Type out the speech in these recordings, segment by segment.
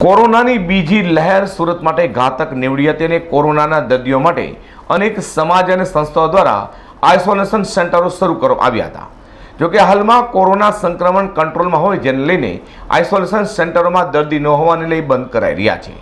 કોરોનાની બીજી લહેર સુરત માટે ઘાતક નીવડી હતી અને કોરોનાના દર્દીઓ માટે અનેક સમાજ અને સંસ્થાઓ દ્વારા આઇસોલેશન સેન્ટરો શરૂ કરવામાં આવ્યા હતા. જોકે હાલમાં કોરોના સંક્રમણ કંટ્રોલમાં હોય જેને લઈને આઇસોલેશન સેન્ટરોમાં દર્દી ન હોવાને લઈ બંધ કરાઈ રહ્યા છે.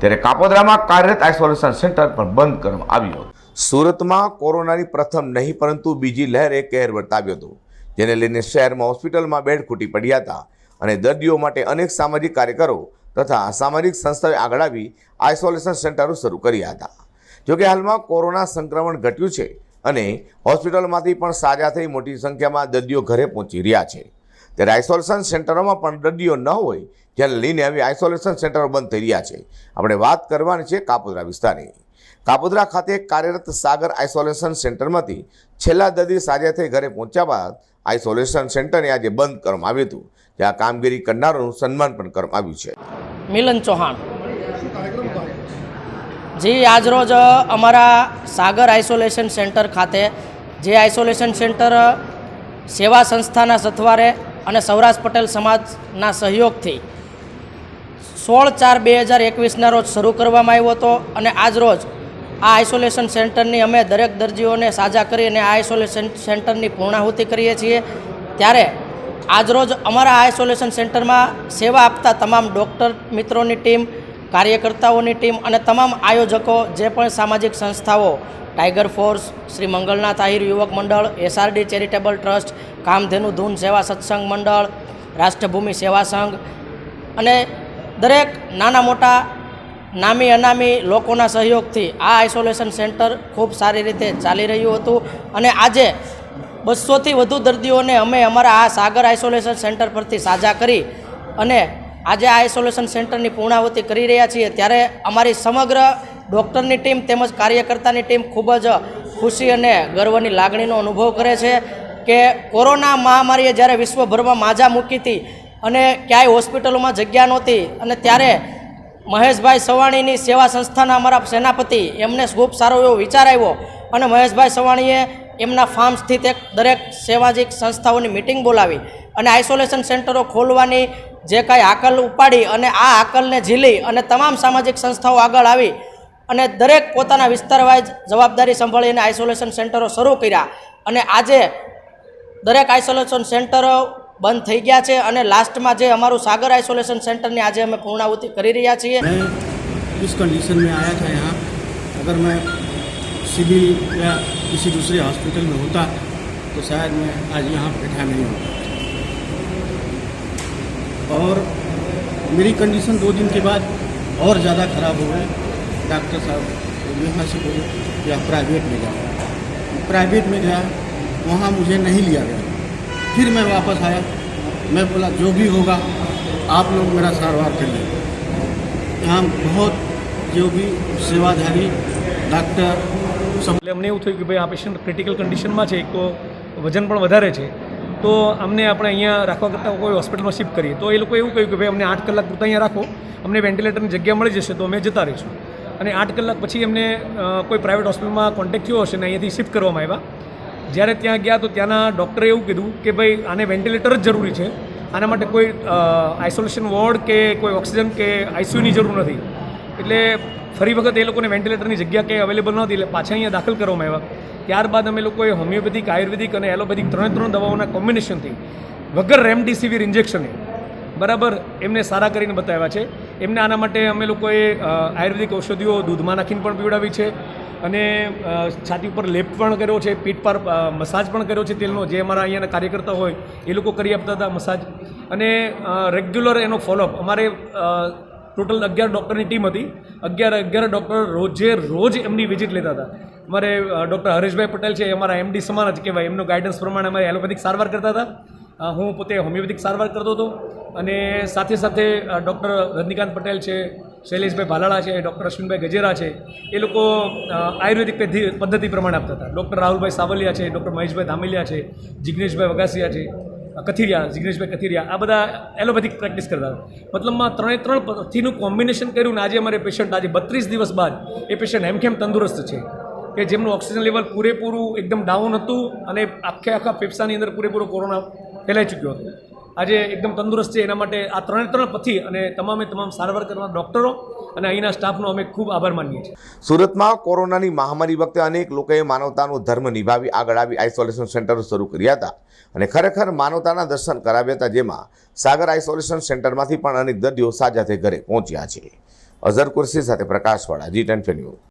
ત્યારે કાપોદ્રામાં કાર્યરત આઇસોલેશન સેન્ટર પણ બંધ કરવામાં આવ્યું હતું. સુરતમાં કોરોનાની પ્રથમ નહીં, પરંતુ બીજી લહેરે કહેર વર્તાવ્યો હતો, જેને લઈને શહેરમાં હોસ્પિટલમાં બેડ ખૂટી પડ્યા હતા અને દર્દીઓ માટે અનેક સામાજિક કાર્યકરો તથા સામાજિક સંસ્થાઓએ આગળ આવી આઇસોલેશન સેન્ટરો શરૂ કર્યા હતા. જોકે હાલમાં કોરોના સંક્રમણ ઘટ્યું છે અને હોસ્પિટલમાંથી પણ સાજા થઈ મોટી સંખ્યામાં દર્દીઓ ઘરે પહોંચી રહ્યા છે. ત્યારે આઇસોલેશન સેન્ટરોમાં પણ દર્દીઓ ન હોય જેને લઈને હવે આઇસોલેશન સેન્ટરો બંધ થઈ રહ્યા છે. આપણે વાત કરવાની છે કાપોદ્રા વિસ્તારની. કાપોદ્રા ખાતે કાર્યરત સાગર આઇસોલેશન સેન્ટરમાંથી છેલ્લા દર્દી સાજા થઈ ઘરે પહોંચ્યા બાદ આઇસોલેશન સેન્ટરને આજે બંધ કરવામાં આવ્યું હતું આ કામગીરી કરનારોનું સન્માન પણ કરવામાં આવ્યું છે. મિલન ચૌહાણ. જી, આજરોજ અમારા સાગર આઇસોલેશન સેન્ટર ખાતે, જે આઇસોલેશન સેન્ટર સેવા સંસ્થાના સથવારે અને સૌરાષ્ટ્ર પટેલ સમાજના સહયોગથી સોળ ચાર બે હજાર એકવીસના રોજ શરૂ કરવામાં આવ્યો હતો અને આજરોજ આ આઇસોલેશન સેન્ટરની અમે દરેક દર્દીઓને સાજા કરી અને આ આઇસોલેશન સેન્ટરની પૂર્ણાહુતિ કરીએ છીએ. ત્યારે આજરોજ અમારા આઇસોલેશન સેન્ટરમાં સેવા આપતા તમામ ડૉક્ટર મિત્રોની ટીમ, કાર્યકર્તાઓની ટીમ અને તમામ આયોજકો, જે પણ સામાજિક સંસ્થાઓ ટાઈગર ફોર્સ શ્રી મંગલનાથ આહિર યુવક મંડળ એસઆરડી ચેરિટેબલ ટ્રસ્ટ કામધેનુ ધૂન સેવા સત્સંગ મંડળ, રાષ્ટ્રભૂમિ સેવા સંઘ અને દરેક નાના મોટા નામી અનામી લોકોના સહયોગથી આ આઇસોલેશન સેન્ટર ખૂબ સારી રીતે ચાલી રહ્યું હતું અને આજે બસોથી વધુ દર્દીઓને અમે અમારા આ સાગર આઇસોલેશન સેન્ટર પરથી સાજા કરી અને આજે આ આઇસોલેશન સેન્ટરની પૂર્ણાહુતિ કરી રહ્યા છીએ. ત્યારે અમારી સમગ્ર ડૉક્ટરની ટીમ તેમજ કાર્યકર્તાની ટીમ ખૂબ જ ખુશી અને ગર્વની લાગણીનો અનુભવ કરે છે કે કોરોના મહામારીએ જ્યારે વિશ્વભરમાં માજા મૂકી હતી અને ક્યાંય હોસ્પિટલોમાં જગ્યા નહોતી અને ત્યારે મહેશભાઈ સવાણીની સેવા સંસ્થાના અમારા સેનાપતિ એમને ખૂબ સારો એવો વિચાર આવ્યો અને મહેશભાઈ સવાણીએ એમના ફાર્મ સ્થિત એક દરેક સામાજિક સંસ્થાઓની મિટિંગ બોલાવી અને આઇસોલેશન સેન્ટરો ખોલવાની જે કાંઈ આકલ ઉપાડી અને આ હાકલને ઝીલી અને તમામ સામાજિક સંસ્થાઓ આગળ આવી અને દરેક પોતાના વિસ્તાર વાઇઝ જવાબદારી સંભાળીને આઇસોલેશન સેન્ટરો શરૂ કર્યા. અને આજે દરેક આઇસોલેશન સેન્ટરો બંધ થઈ ગયા છે અને લાસ્ટમાં જે અમારું સાગર આઇસોલેશન સેન્ટરની આજે અમે પૂર્ણાહુતિ કરી રહ્યા છીએ मैं इस कंडीशन में आया था यहाँ अगर मैं सिविल या किसी दूसरे हॉस्पिटल में होता तो शायद मैं आज यहाँ बैठा नहीं होता और मेरी कंडीशन दो दिन के बाद और ज़्यादा ख़राब हो गई डॉक्टर साहब यहाँ से बोले कि आप प्राइवेट में जाओ प्राइवेट में गया वहाँ मुझे नहीं लिया गया फिर मैं वापस आया मैं बोला जो भी होगा आप लोग मेरा सारवार करिए यहाँ बहुत जो भी सेवाधारी डॉक्टर सब એટલે અમને એવું થયું કે ભાઈ આ પેશન્ટ ક્રિટિકલ કન્ડિશનમાં છે એક તો વજન પણ વધારે છે તો અમને આપણે અહીંયા રાખવા કરતાં કોઈ હોસ્પિટલમાં શિફ્ટ કરીએ તો એ લોકો એવું કહ્યું કે ભાઈ અમને આઠ કલાક પૂરતા અહીંયા રાખો અમને વેન્ટિલેટરની જગ્યા મળી જશે તો અમે જતા રહીશું અને આઠ કલાક પછી અમને અ, કોઈ પ્રાઇવેટ હોસ્પિટલમાં કોન્ટેક્ટ થયો હશે ને અહીંયાથી શિફ્ટ કરવામાં આવ્યા જ્યારે ત્યાં ગયા તો ત્યાંના ડૉક્ટરે એવું કીધું કે ભાઈ, આને વેન્ટિલેટર જ જરૂરી છે. આના માટે કોઈ આઇસોલેશન વોર્ડ કે કોઈ ઓક્સિજન કે આઈસીયુની જરૂર નથી. એટલે ફરી વખત એ લોકોને વેન્ટિલેટરની જગ્યા કંઈ અવેલેબલ નહોતી એટલે પાછા અહીંયા દાખલ કરવામાં આવ્યા. ત્યારબાદ અમે લોકોએ હોમિયોપેથિક આયુર્વેદિક અને એલોપેથિક ત્રણે ત્રણ દવાઓના કોમ્બિનેશનથી વગર રેમડીસિવિર ઇન્જેક્શને બરાબર એમને સારા કરીને બતાવ્યા છે. એમને આના માટે અમે લોકોએ આયુર્વેદિક ઔષધિઓ દૂધમાં નાખીને પણ પીવડાવી છે. અને છાતી ઉપર લેપ પણ કર્યો છે, પીઠ પર મસાજ પણ કર્યો છે તેલનો, જે અમારા અહીંયાના કાર્યકર્તા હોય, એ લોકો કરી આપતા હતા મસાજ. અને રેગ્યુલર એનો ફોલોઅપ અમારે ટોટલ અગિયાર ડૉક્ટરની ટીમ હતી. અગિયાર અગિયાર ડૉક્ટર રોજે, રોજ એમની વિઝિટ લેતા હતા. અમારે ડૉક્ટર હરેશભાઈ પટેલ છે અમારા એમડી સમાન જ કહેવાય. એમનું ગાઈડન્સ પ્રમાણે અમારે એલોપેથિક સારવાર કરતા હતા. હું પોતે હોમિયોપેથિક સારવાર કરતો હતો. અને સાથે સાથે ડૉક્ટર રજનીકાંત પટેલ છે શૈલેષભાઈ ભાલાળા છે, ડૉક્ટર અશ્વિનભાઈ ગજેરા છે, એ લોકો આયુર્વેદિક પદ્ધતિ પ્રમાણે આપતા હતા. ડૉક્ટર રાહુલભાઈ સાવલિયા છે, ડૉક્ટર મહેશભાઈ ધામેલિયા છે, જિગ્નેશભાઈ વગાસિયા છે કથિરિયા, જિગ્નેશભાઈ કથિરિયા, આ બધા એલોપેથિક પ્રેક્ટિસ કરતા હતા. મતલબમાં ત્રણે ત્રણ પથ્થીનું કોમ્બિનેશન કર્યું ને આજે અમારે પેશન્ટ, આજે બત્રીસ દિવસ બાદ એ પેશન્ટ હેમખેમ તંદુરસ્ત છે. કે જેમનું ઓક્સિજન લેવલ પૂરેપૂરું એકદમ ડાઉન હતું અને આખે આખા ફેફસાની અંદર પૂરેપૂરો કોરોના ફેલાઈ ચૂક્યો હતો. આજે એકદમ તંદુરસ્ત છે. એના માટે આ ત્રણે ત્રણ પથી અને તમામે તમામ સારવાર કરનાર ડૉક્ટરો અને અહીંના સ્ટાફનો અમે ખૂબ આભાર માનીએ છીએ. સુરતમાં કોરોનાની મહામારી વખતે અનેક લોકોએ માનવતાનો ધર્મ નિભાવી આગળ આવી આઇસોલેશન સેન્ટરો શરૂ કર્યા હતા અને ખરેખર માનવતાના દર્શન કરાવ્યા હતા જેમાં સાગર આઇસોલેશન સેન્ટરમાંથી પણ અનેક દર્દીઓ સાજા થઈ ઘરે પહોંચ્યા છે. અઝર કુર્સી સાથે પ્રકાશવાળા જી ટેન ન્યૂઝ.